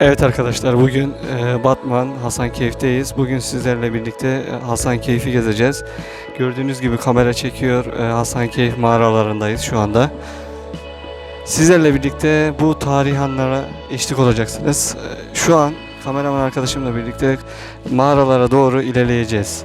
Evet arkadaşlar bugün e, Batman Hasankeyf'teyiz. Bugün sizlerle birlikte e, Hasankeyf'i gezeceğiz. Gördüğünüz gibi kamera çekiyor. E, Hasankeyf mağaralarındayız şu anda. Sizlerle birlikte bu tarihi anlara eşlik olacaksınız. Şu an kameraman arkadaşımla birlikte mağaralara doğru ilerleyeceğiz.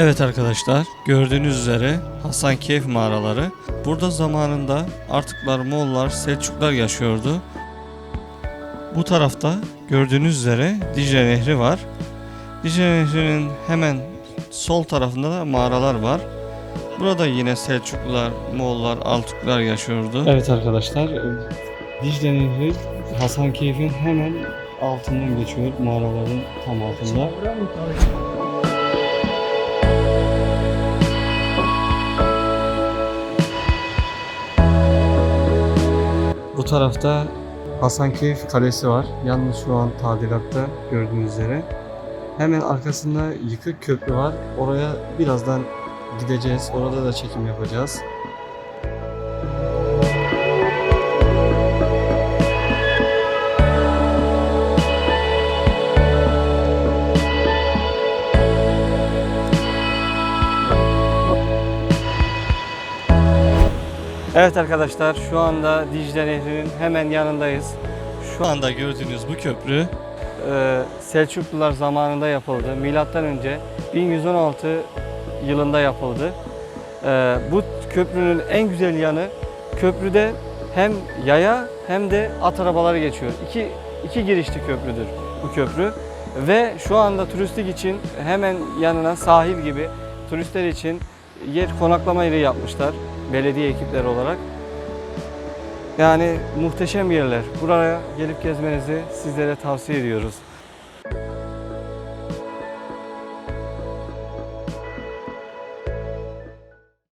Evet arkadaşlar gördüğünüz üzere Hasankeyf mağaraları. Burada zamanında Artıklar, Moğollar, Selçuklar yaşıyordu. Bu tarafta gördüğünüz üzere Dicle Nehri var. Dicle Nehri'nin hemen sol tarafında da mağaralar var. Burada yine Selçuklular, Moğollar, Altuklar yaşıyordu. Evet arkadaşlar Dicle Nehri Hasankeyf'in hemen altından geçiyor mağaraların tam altında. Tarafta Hasankeyf Kalesi var. Yalnız şu an tadilatta gördüğünüz üzere. Hemen arkasında yıkık köprü var. Oraya birazdan gideceğiz. Orada da çekim yapacağız. Evet arkadaşlar şu anda Dicle Nehri'nin hemen yanındayız. Şu anda gördüğünüz bu köprü e, Selçuklular zamanında yapıldı. Milattan önce 1116 yılında yapıldı. E, bu köprünün en güzel yanı köprüde hem yaya hem de at arabaları geçiyor. İki, iki girişli köprüdür bu köprü. Ve şu anda turistik için hemen yanına sahil gibi turistler için yer konaklama yeri yapmışlar belediye ekipleri olarak. Yani muhteşem yerler. Buraya gelip gezmenizi sizlere tavsiye ediyoruz.